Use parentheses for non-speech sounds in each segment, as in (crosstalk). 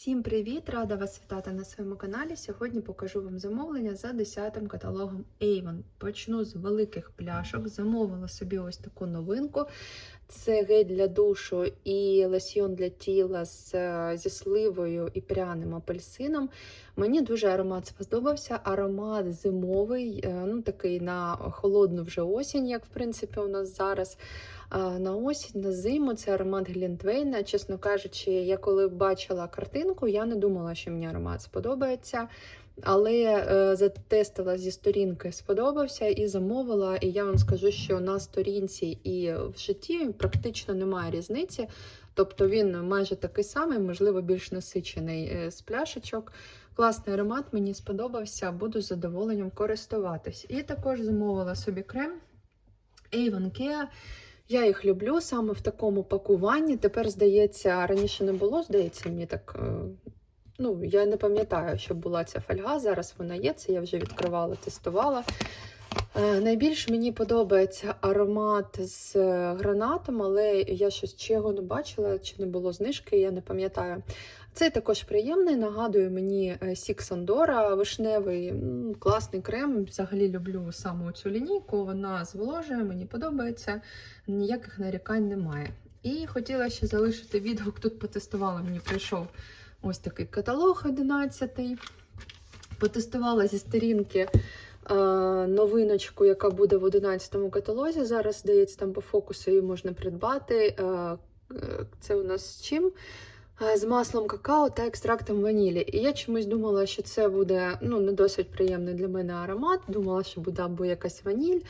Всім привіт! Рада вас вітати на своєму каналі. Сьогодні покажу вам замовлення за 10 каталогом Avon. Почну з великих пляшок. Замовила собі ось таку новинку. Це гель для душу і лосьйон для тіла з, зі сливою і пряним апельсином. Мені дуже аромат сподобався. Аромат зимовий, е, ну такий на холодну вже осінь, як в принципі у нас зараз. На осінь, на зиму це аромат Глінтвейна. Чесно кажучи, я коли бачила картинку, я не думала, що мені аромат сподобається. Але е, затестила зі сторінки, сподобався і замовила. І я вам скажу, що на сторінці і в житті практично немає різниці. Тобто він майже такий самий, можливо, більш насичений е, з пляшечок. Класний аромат, мені сподобався, буду з задоволенням користуватись. І також замовила собі крем Avon Kea. Я їх люблю саме в такому пакуванні. Тепер, здається, раніше не було, здається, мені так. Е, Ну, я не пам'ятаю, щоб була ця фольга. Зараз вона є. Це я вже відкривала, тестувала. Е, Найбільш мені подобається аромат з е, гранатом, але я щось чи його не бачила, чи не було знижки, я не пам'ятаю. Цей також приємний. Нагадує мені е, Сік Сандора, вишневий, класний крем. Взагалі люблю саме цю лінійку. Вона зволожує, мені подобається, ніяких нарікань немає. І хотіла ще залишити відгук. Тут потестувала, мені прийшов ось такий каталог 11. Потестувала зі сторінки е, новиночку, яка буде в 11 каталозі. Зараз, здається, там по фокусу її можна придбати. Е, е, Це у нас з чим? Е, З маслом какао та екстрактом ванілі. І я чомусь думала, що це буде ну, не досить приємний для мене аромат. Думала, що буде або якась ваніль,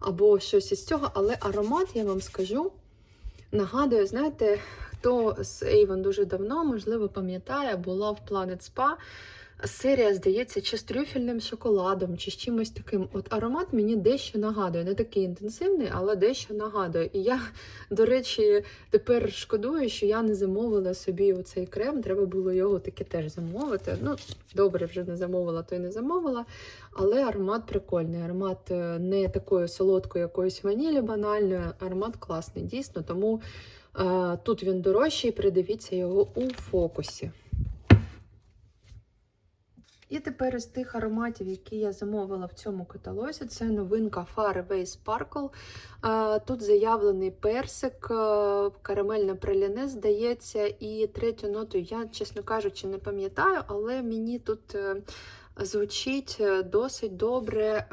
або щось із цього. Але аромат, я вам скажу, нагадує, знаєте, хто з Avon дуже давно, можливо, пам'ятає, була в Planet Spa. Серія, здається, чи з трюфельним шоколадом, чи з чимось таким. От аромат мені дещо нагадує. Не такий інтенсивний, але дещо нагадує. І я, до речі, тепер шкодую, що я не замовила собі оцей крем. Треба було його таки теж замовити. Ну, добре, вже не замовила, то й не замовила. Але аромат прикольний. Аромат е, не такої солодкої якоїсь ванілі банальної, аромат класний, дійсно. Тому тут він дорожчий, придивіться його у фокусі. І тепер із тих ароматів, які я замовила в цьому каталозі, це новинка Far Away Sparkle. Тут заявлений персик, карамельне праляне, здається, і третю ноту я, чесно кажучи, не пам'ятаю, але мені тут е, звучить е, досить добре е,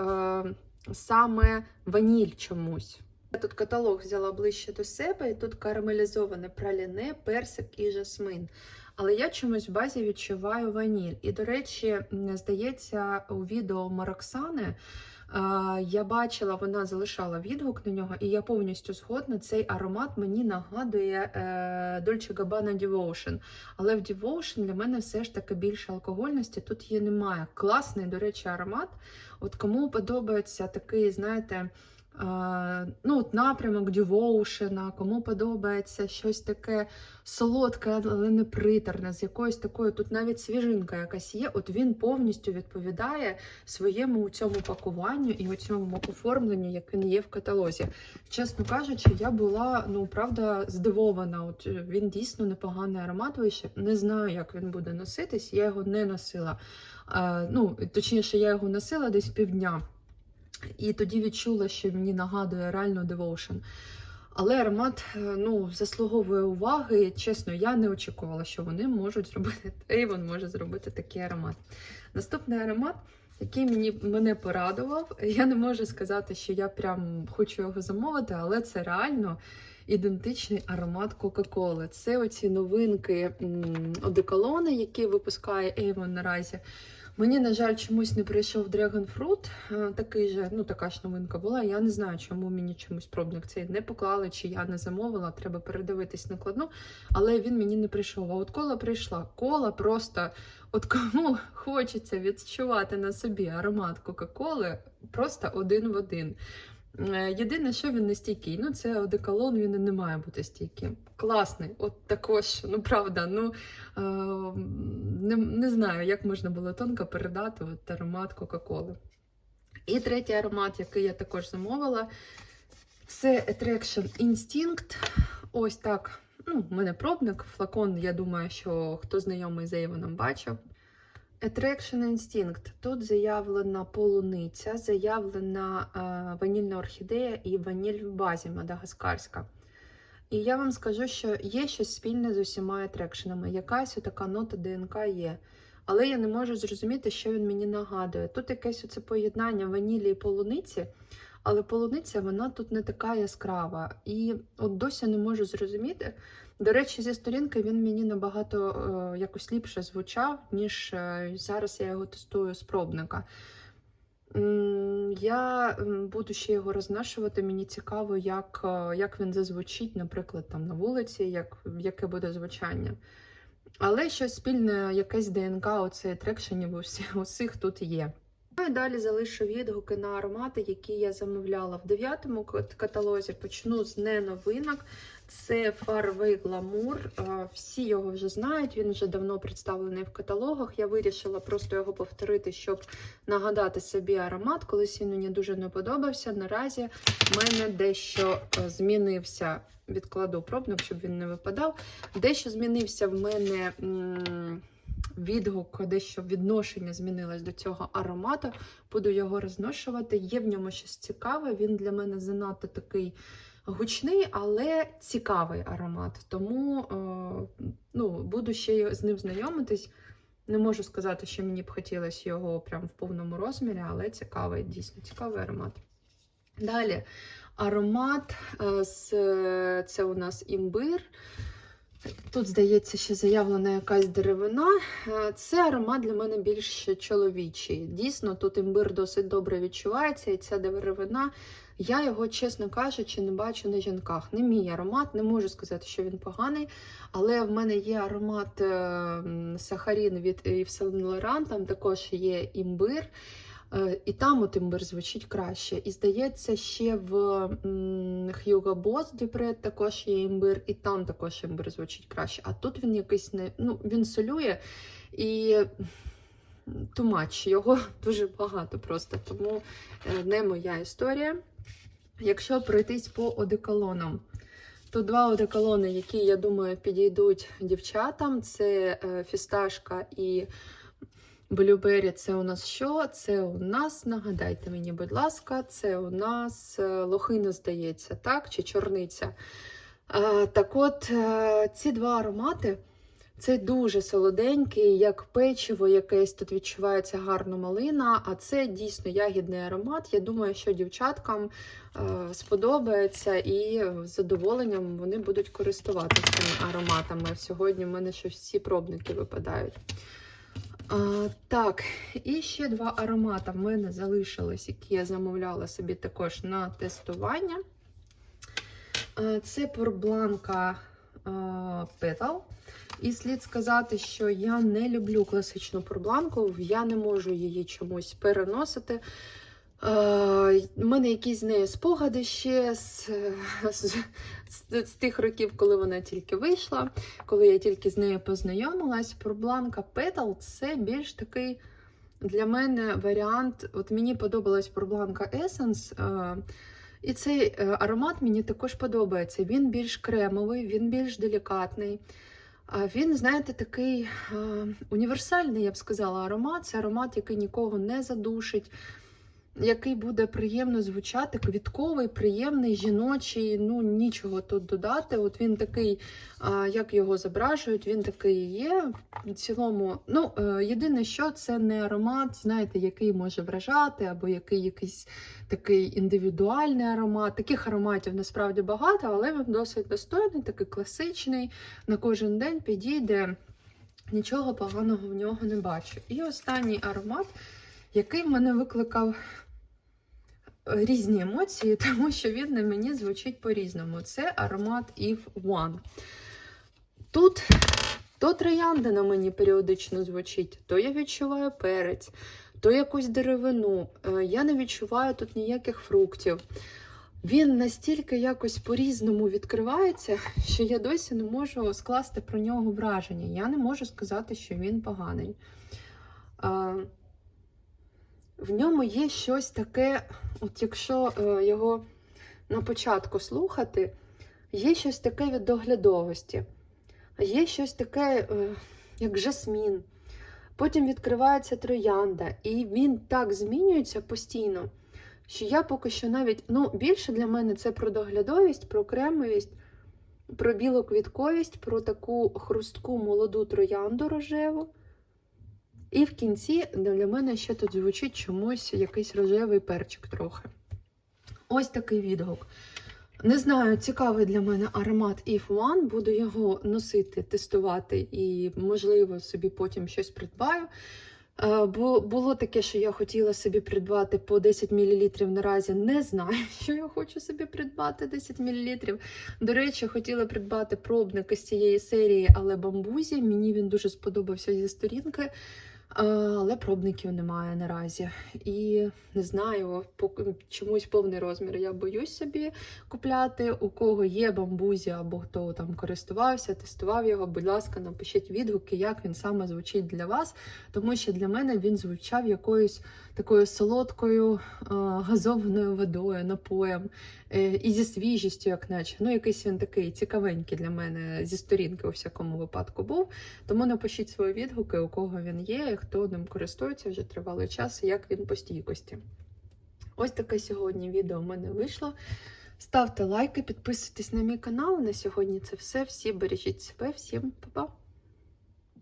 саме ваніль чомусь. Тут каталог взяла ближче до себе, і тут карамелізоване праляне, персик і жасмин. Але я чомусь в базі відчуваю ваніль. І, до речі, здається, у відео Мароксани е, я бачила, вона залишала відгук на нього, і я повністю згодна. Цей аромат мені нагадує е, Dolce Gabbana Devotion. Але в Devotion для мене все ж таки більше алкогольності тут її немає. Класний, до речі, аромат. От кому подобається такий, знаєте. Ну, от напрямок Дівоушена, кому подобається щось таке солодке, але не приторне, з якоюсь такою, тут навіть свіжинка якась є. От він повністю відповідає своєму цьому пакуванню і цьому оформленню, яке є в каталозі. Чесно кажучи, я була ну правда здивована. От е, він дійсно непоганий аромат вийшов. Не знаю, як він буде носитись. Я його не носила. Ну, точніше, я його носила десь півдня. І тоді відчула, що мені нагадує реально Devotion. Але аромат е, ну, заслуговує уваги. Чесно, я не очікувала, що вони можуть зробити, (laughs) Avon може зробити такий аромат. Наступний аромат, який мені, мене порадував, я не можу сказати, що я прям хочу його замовити, але це реально ідентичний аромат Кока-Коли. Це оці новинки одеколони, які випускає Avon наразі. Мені, на жаль, чомусь не прийшов Dragon Fruit. Е, Такий же, ну така ж новинка була. Я не знаю, чому мені чомусь пробник цей не поклали, чи я не замовила. Треба передивитись накладну, але він мені не прийшов. А от кола прийшла. Кола просто, от кому (laughs) хочеться відчувати на собі аромат Кока-Коли, просто один в один. Е, Єдине, що він не стійкий. Ну, це одеколон, він не має бути стійким. Класний, от також, ну правда, ну е, не, не знаю, як можна було тонко передати от аромат Кока-Коли. І третій аромат, який я також замовила, це Attraction Instinct. Ось так Ну, в мене пробник, флакон, я думаю, що хто знайомий з Avon бачив. Attraction Instinct. Тут заявлена полуниця, заявлена е, ванільна орхідея і ваніль в базі мадагаскарська. І я вам скажу, що є щось спільне з усіма атрекшенами. Якась така нота ДНК є. Але я не можу зрозуміти, що він мені нагадує. Тут якесь оце поєднання ванілі і полуниці, але полуниця вона тут не така яскрава. І от досі не можу зрозуміти. До речі, зі сторінки він мені набагато е, якось ліпше звучав, ніж е, зараз я його тестую з пробника. Я буду ще його рознашувати. Мені цікаво, як, е, як він зазвучить, наприклад, там на вулиці, як, яке буде звучання. Але щось спільне, якесь ДНК, оцей трекшенів у всіх, (laughs) тут є. Ну і далі залишу відгуки на аромати, які я замовляла в дев'ятому кат- каталозі. Почну з неновинок. Це Fairway Glamour. Е, Всі його вже знають, він вже давно представлений в каталогах. Я вирішила просто його повторити, щоб нагадати собі аромат. Колись він мені дуже не подобався. Наразі в мене дещо е, змінився. Відкладу пробник, щоб він не випадав. Дещо змінився в мене м, відгук, дещо відношення змінилось до цього аромату. Буду його розношувати. Є в ньому щось цікаве. Він для мене занадто такий гучний, але цікавий аромат. Тому е, ну, буду ще з ним знайомитись. Не можу сказати, що мені б хотілося його прям в повному розмірі, але цікавий, дійсно цікавий аромат. Далі аромат е, з це у нас імбир. Тут, здається, ще заявлена якась деревина. Е, Це аромат для мене більш чоловічий. Дійсно, тут імбир досить добре відчувається, і ця деревина. Я його, чесно кажучи, не бачу на жінках. Не мій аромат, не можу сказати, що він поганий. Але в мене є аромат е, сахарін від Yves Saint там також є імбир. Е, І там от імбир звучить краще. І здається, ще в Hugo Boss Dupret також є імбир, і там також імбир звучить краще. А тут він якийсь не ну, він солює і тумач, його (laughs) дуже багато просто, тому е, не моя історія. Якщо пройтись по одеколонам, то два одеколони, які, я думаю, підійдуть дівчатам, це е, фісташка і Блюбері це у нас що? Це у нас, нагадайте мені, будь ласка, це у нас е, лохина, здається, так? Чи чорниця. Так от, е, ці два аромати це дуже солоденький, як печиво якесь, тут відчувається гарно малина, а це дійсно ягідний аромат. Я думаю, що дівчаткам е, сподобається і з задоволенням вони будуть користуватися цими ароматами. Сьогодні в мене щось всі пробники випадають. А, так, і ще два аромати в мене залишились, які я замовляла собі також на тестування. А, це Порбланка Petal. І слід сказати, що я не люблю класичну порбланку, я не можу її чомусь переносити. У мене якісь з нею спогади ще з, з, з, з тих років, коли вона тільки вийшла, коли я тільки з нею познайомилась. Порбланка Petal це більш такий для мене варіант. От мені подобалась Порбланка Essence. е, І цей е, аромат мені також подобається. Він більш кремовий, він більш делікатний. Він, знаєте, такий е, універсальний, я б сказала, аромат. Це аромат, який нікого не задушить, який буде приємно звучати, квітковий, приємний, жіночий. Ну, нічого тут додати. От він такий, як його зображують, він такий є. В цілому, ну, е, єдине, що це не аромат, знаєте, який може вражати, або який якийсь такий індивідуальний аромат. Таких ароматів насправді багато, але він досить достойний, такий класичний. На кожен день підійде. Нічого поганого в нього не бачу. І останній аромат, який в мене викликав різні емоції, (laughs) тому що він на мені звучить по-різному. Це аромат Eve One. Тут то троянда на мені періодично звучить, то я відчуваю перець, то якусь деревину. Е, Я не відчуваю тут ніяких фруктів. Він настільки якось по-різному відкривається, що я досі не можу скласти про нього враження. Я не можу сказати, що він поганий. В ньому є щось таке, от якщо е, його на початку слухати, Є щось таке від доглядовості, є щось таке, е, як жасмін. Потім відкривається троянда, і він так змінюється постійно, що я поки що навіть ну, більше для мене це про доглядовість, про кремовість, про білоквітковість, про таку хрустку молоду троянду рожеву. І в кінці для мене ще тут звучить чомусь якийсь рожевий перчик трохи. Ось такий відгук. Не знаю, цікавий для мене аромат If One. Буду його носити, тестувати і, можливо, собі потім щось придбаю. Е, Бо було таке, що я хотіла собі придбати по 10 мл. Наразі не знаю, (laughs) що я хочу собі придбати 10 мл. До речі, хотіла придбати пробник із цієї серії, але бамбузі. Мені він дуже сподобався зі сторінки. Але пробників немає наразі. І не знаю, чомусь повний розмір. Я боюсь собі купляти. У кого є бамбузі або хто там користувався, тестував його. Будь ласка, напишіть відгуки, як він саме звучить для вас. Тому що для мене він звучав якоюсь такою солодкою газованою водою, напоєм е, і зі свіжістю, як наче. Ну, якийсь він такий цікавенький для мене зі сторінки у всякому випадку був. Тому напишіть свої відгуки, у кого він є, хто ним користується вже тривалий час, як він по стійкості. Ось таке сьогодні відео в мене вийшло. Ставте лайки, підписуйтесь на мій канал. На сьогодні це все. Всі бережіть себе, всім па-па!